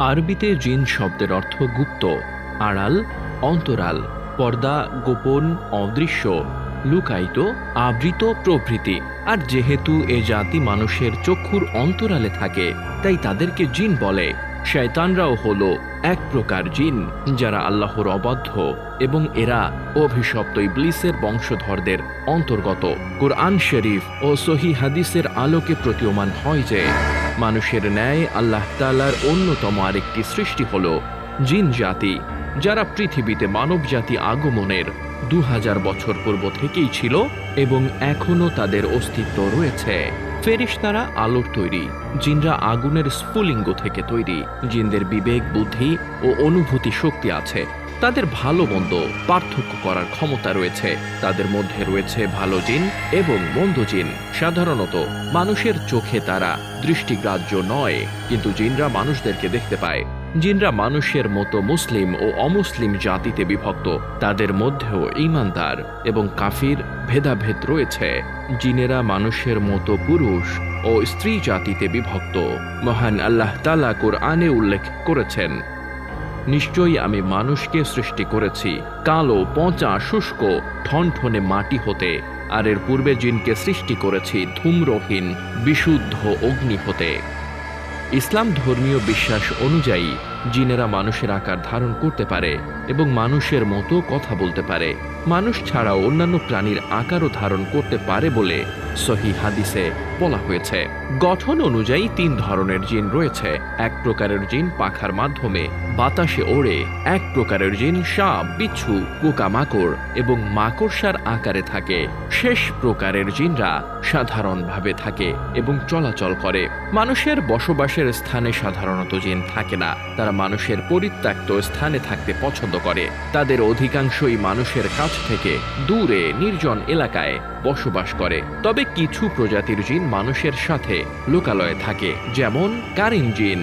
আরবিতে জিন শব্দের অর্থ গুপ্ত, আড়াল, অন্তরাল, পর্দা, গোপন, অদৃশ্য, লুকায়িত, আবৃত প্রভৃতি। আর যেহেতু এ জাতি মানুষের চক্ষুর অন্তরালে থাকে, তাই তাদেরকে জিন বলে। শয়তানরাও হল এক প্রকার জিন, যারা আল্লাহর অবাধ্য, এবং এরা অভিশপ্ত ইবলিসের বংশধরদের অন্তর্গত। কোরআন শরীফ ও সহি হাদিসের আলোকে প্রতীয়মান হয় যে মানুষের ন্যায় আল্লাহ তালার অন্যতম আরেকটি সৃষ্টি হল জিন জাতি, যারা পৃথিবীতে মানব জাতি আগমনের দু হাজার বছর পূর্ব থেকেই ছিল এবং এখনও তাদের অস্তিত্ব রয়েছে। ফেরিস্তারা আলোর তৈরি, জিনরা আগুনের স্ফুলিঙ্গ থেকে তৈরি, জিনদের বিবেক, বুদ্ধি ও অনুভূতি শক্তি আছে, তাদের ভালো মন্দ, পার্থক্য করার ক্ষমতা রয়েছে। তাদের মধ্যে রয়েছে ভালো জিন এবং মন্দ জিন। সাধারণত মানুষের চোখে তারা দৃষ্টিগ্রাহ্য নয়, কিন্তু জিনরা মানুষদেরকে দেখতে পায়। জিনরা মানুষের মতো মুসলিম ও অমুসলিম জাতিতে বিভক্ত। তাদের মধ্যেও ইমানদার এবং কাফির ভেদাভেদ রয়েছে। জিনেরা মানুষের মতো পুরুষ ও স্ত্রী জাতিতে বিভক্ত। মহান আল্লাহ তালা কোরআনে উল্লেখ করেছেন। নিশ্চয়ই আমি মানুষকে সৃষ্টি করেছি। কালো, পচা, শুষ্ক, ঠনঠনে মাটি হতে, আর এর পূর্বে জিনকে সৃষ্টি করেছি ধূম্রহীন, বিশুদ্ধ অগ্নি হতে। ইসলাম ধর্মীয় বিশ্বাস অনুযায়ী, জিনেরা মানুষের আকার ধারণ করতে পারে এবং মানুষের মতো কথা বলতে পারে। মানুষ ছাড়াও অন্যান্য প্রাণীর আকারও ধারণ করতে পারে বলে সহি হাদিসে বলা হয়েছে। গঠন অনুযায়ী তিন ধরনের জিন রয়েছে। এক প্রকারের জিন পাখার মাধ্যমে বাতাসে ওড়ে, এক প্রকারের জিন সাপ বিচ্ছু পোকামাকড় এবং মাকড়সার আকারে থাকে। শেষ প্রকারের জিনরা সাধারণভাবে থাকে এবং চলাচল করে। মানুষের বসবাসের স্থানে সাধারণত জিন থাকে না। তারা মানুষের পরিত্যক্ত স্থানে থাকতে পছন্দ করে। তাদের অধিকাংশই মানুষের কাছ থেকে দূরে, নির্জন এলাকায় বসবাস করে। তবে কিছু প্রজাতির জিন মানুষের সাথে লোকালয়ে থাকে, যেমন কারিন জিন।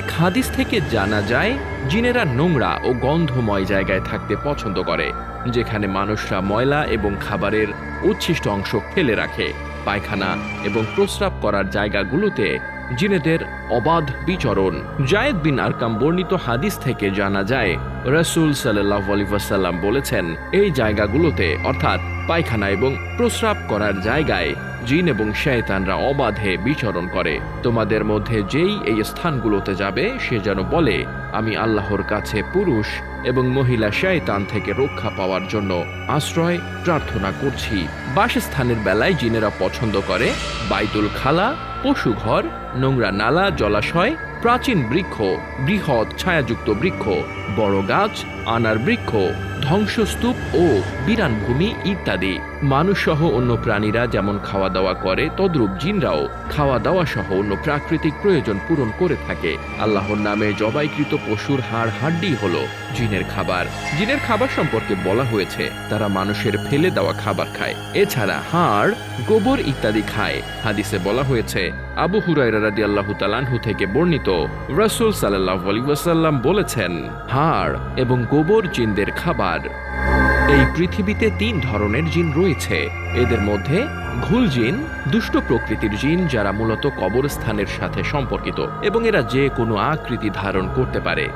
এক হাদিস থেকে জানা যায়, জিনেরা নোংরা ও গন্ধময় জায়গায় থাকতে পছন্দ করে, যেখানে মানুষরা ময়লা এবং খাবারের উচ্ছিষ্ট অংশ ফেলে রাখে। পায়খানা এবং প্রস্রাব করার জায়গাগুলোতে জিনেদের অবাধ বিচরণ। জায়েদ বিন আরকাম বর্ণিত হাদিস থেকে জানা যায়, রসুল সাল্লাহ বলেছেন, এই জায়গাগুলোতে, অর্থাৎ পায়খানা এবং প্রস্রাব করার জায়গায় জিন এবং শয়তানরা অবাধে বিচরণ করে। তোমাদের মধ্যে যেই এই স্থানগুলোতে যাবে, সে যেন বলে, আমি আল্লাহর কাছে পুরুষ এবং মহিলা শয়তান থেকে রক্ষা পাওয়ার জন্য আশ্রয় প্রার্থনা করছি। বাসস্থানের বেলায় জিনেরা পছন্দ করে বাইতুল খালা, পশুঘর, নোংরা নালা, জলাশয়, প্রাচীন বৃক্ষ, বৃহৎ ছায়াযুক্ত বৃক্ষ, বড় গাছ, আনার বৃক্ষ ধ্বংসস্তূপ ও বিরান ভূমি ইত্যাদি। মানুষসহ অন্য প্রাণীরা যেমন খাওয়া দাওয়া করে, তদ্রূপ জিনরাও খাওয়া দাওয়া সহ অন্য প্রাকৃতিক প্রয়োজন পূরণ করে থাকে। আল্লাহর নামে জবাইকৃত পশুর হাড় হাড্ডি হলো জিনের খাবার। জিনের খাবার সম্পর্কে বলা হয়েছে, তারা মানুষের ফেলে দেওয়া খাবার খায়। এছাড়া হাড়, গোবর ইত্যাদি খায়। হাদিসে বলা হয়েছে আবু হুরাইরা রাদিয়াল্লাহু তালানহু থেকে বর্ণিত। রসুল সাল্লাহ আলী ওয়াসাল্লাম বলেছেন, হাড় এবং গোবর জিনদের খাবার। এই পৃথিবীতে তিন ধরনের জিন রয়েছে। এদের মধ্যে ঘুল জিন, দুষ্ট প্রকৃতির জিন যারা মূলত কবরস্থানের সাথে সম্পর্কিত এবং এরা যে কোনো আকৃতি ধারণ করতে পারে।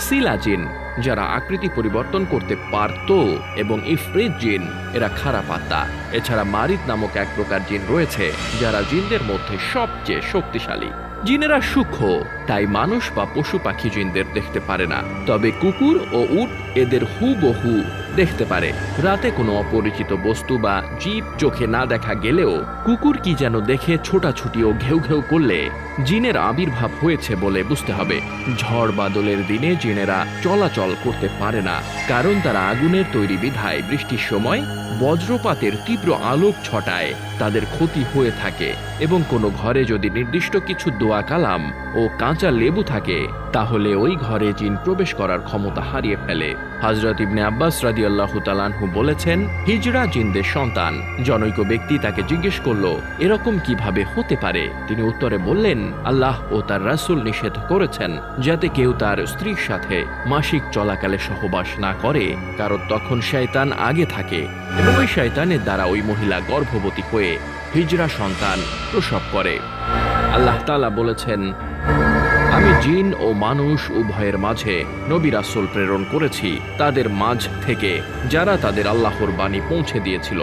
সিলা জিন যারা আকৃতি পরিবর্তন করতে পারত এবং ইফরিত জিন, এরা খারাপ আত্মা। এছাড়া মারিত নামক এক প্রকার জিন রয়েছে, যারা জিনদের মধ্যে সবচেয়ে শক্তিশালী। জিনেরা সূক্ষ্ম, তাই মানুষ বা পশু পাখি জিনদের দেখতে পারে না। তবে কুকুর ও উট এদের হুবহু দেখতে পারে। রাতে কোনো অপরিচিত বস্তু বা জীব চোখে না দেখা গেলেও কুকুর কি যেন দেখে ছোটাছুটি ও ঘেউ ঘেউ করলে। জিনের আবির্ভাব হয়েছে বলে বুঝতে হবে। ঝড় বাদলের দিনে জিনেরা চলাচল করতে পারে না, কারণ তারা আগুনের তৈরি বিধায় বৃষ্টির সময় বজ্রপাতের তীব্র আলোক ছটায় তাদের ক্ষতি হয়ে থাকে এবং কোনো ঘরে যদি নির্দিষ্ট কিছু দোয়া কালাম ও কাঁচা লেবু থাকে, তাহলে ওই ঘরে জিন প্রবেশ করার ক্ষমতা হারিয়ে ফেলে। হজরত ইবনে আব্বাস রাদি আল্লাহ তালানহু বলেছেন, হিজরা জিনদের সন্তান। জনৈক ব্যক্তি তাকে জিজ্ঞেস করল, এরকম কীভাবে হতে পারে? তিনি উত্তরে বললেন, আল্লাহ ও তার রাসূল নিষেধ করেছেন যাতে কেউ তার স্ত্রীর সাথে মাসিক চলাকালে সহবাস না করে, কারণ তখন শয়তান আগে থাকে এবং ওই শয়তানের দ্বারা ওই মহিলা গর্ভবতী হয়ে হিজরা সন্তান প্রসব করে। আল্লাহ তালা বলেছেন আমি জিন ও মানুষ উভয়ের মাঝে নবী রাসূল প্রেরণ করেছি তাদের মাঝ থেকে, যারা তাদের আল্লাহর বাণী পৌঁছে দিয়েছিল।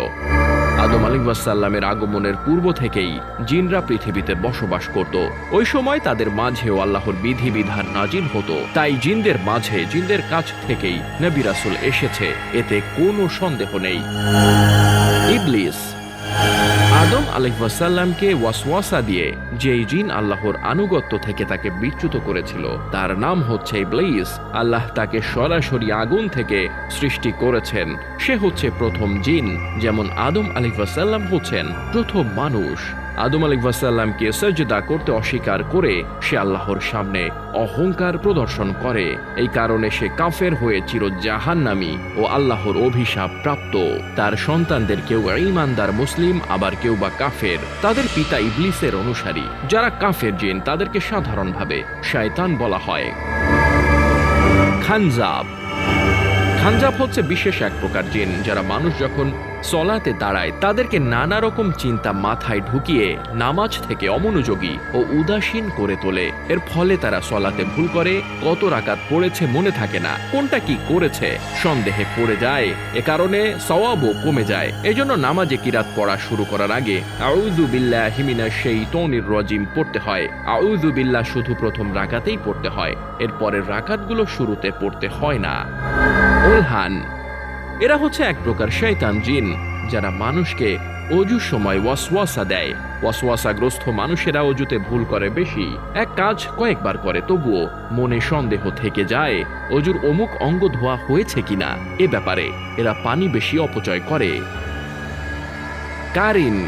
আদম আলী ওয়াসাল্লামের আগমনের পূর্ব থেকেই জিনরা পৃথিবীতে বসবাস করত। ওই সময় তাদের মাঝেও আল্লাহর বিধিবিধান নাজিল হতো। তাই জিনদের মাঝে, জিনদের কাছ থেকেই নবী রাসূল এসেছে। এতে কোনো সন্দেহ নেই। ইবলিস আদম আলহাসাল্লামকে ওয়াসওয়াসা দিয়ে যেই জিন আল্লাহর আনুগত্য থেকে তাকে বিচ্যুত করেছিল, তার নাম হচ্ছে ইবলিস। আল্লাহ তাকে সরাসরি আগুন থেকে সৃষ্টি করেছেন। সে হচ্ছে প্রথম জিন, যেমন আদম আলিফাসাল্লাম হচ্ছেন প্রথম মানুষ। আদম আলিফাসাল্লামকে সজদা করতে অস্বীকার করে সে আল্লাহর সামনে অহংকার প্রদর্শন করে। এই কারণে সে কাফের হয়ে চির জাহান্নামী ও আল্লাহর অভিশাপ প্রাপ্ত। তার সন্তানদের কেউ ইমানদার মুসলিম, আবার কেউ বা কাফের। তাদের পিতা ইবলিসের অনুসারী। যারা কাফের জিন, তাদেরকে সাধারণভাবে শায়তান বলা হয়। খানজাব। খানজাব হচ্ছে বিশেষ এক প্রকার জিন, যারা মানুষ যখন সলাতে দাঁড়ায়, তাদেরকে নানা রকম চিন্তা মাথায় ঢুকিয়ে নামাজ থেকে অমনোযোগী ও উদাসীন করে তোলে। এর ফলে তারা সলাতে ভুল করে, কত রাকাত পড়েছে মনে থাকে না, কোনটা কি করেছে, সন্দেহে পড়ে যায়, এ কারণে সওয়াবও কমে যায়। এজন্য নামাজে কিরাত পড়া শুরু করার আগে আউজু বিল্লা হিমিনা সেই তনির রজিম পড়তে হয়। আউজু বিল্লা শুধু প্রথম রাকাতেই পড়তে হয় এর পরের রাকাতগুলো শুরুতে পড়তে হয় না। ওলহান এরা হচ্ছে এক প্রকার শয়তান জিন, যারা মানুষকে অজুর সময় ওয়াসওয়াসা দেয়। ওয়াসওয়াসাগ্রস্ত মানুষেরা অজুতে ভুল করে বেশি। এক কাজ কয়েকবার করে, তবুও মনে সন্দেহ থেকে যায়, অজুর অমুক অঙ্গ ধোয়া হয়েছে কিনা? এ ব্যাপারে এরা পানি বেশি অপচয় করে। কারিন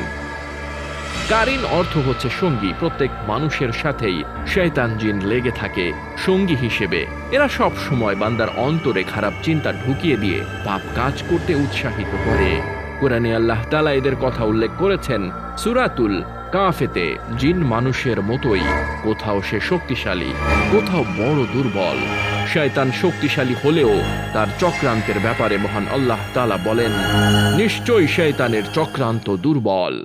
কারিন অর্থ হচ্ছে সঙ্গী। প্রত্যেক মানুষের সাথেই শয়তান জিন লেগে থাকে সঙ্গী হিসেবে। এরা সব সময় বান্দার অন্তরে খারাপ চিন্তা ঢুকিয়ে দিয়ে পাপ কাজ করতে উৎসাহিত করে। কোরআনে আল্লাহ তালা এদের কথা উল্লেখ করেছেন, সুরাতুল কাফেতে, জিন মানুষের মতোই কোথাও সে শক্তিশালী, কোথাও বড় দুর্বল। শয়তান শক্তিশালী হলেও তার চক্রান্তের ব্যাপারে মহান আল্লাহ তালা বলেন, নিশ্চয়ই শয়তানের চক্রান্ত দুর্বল।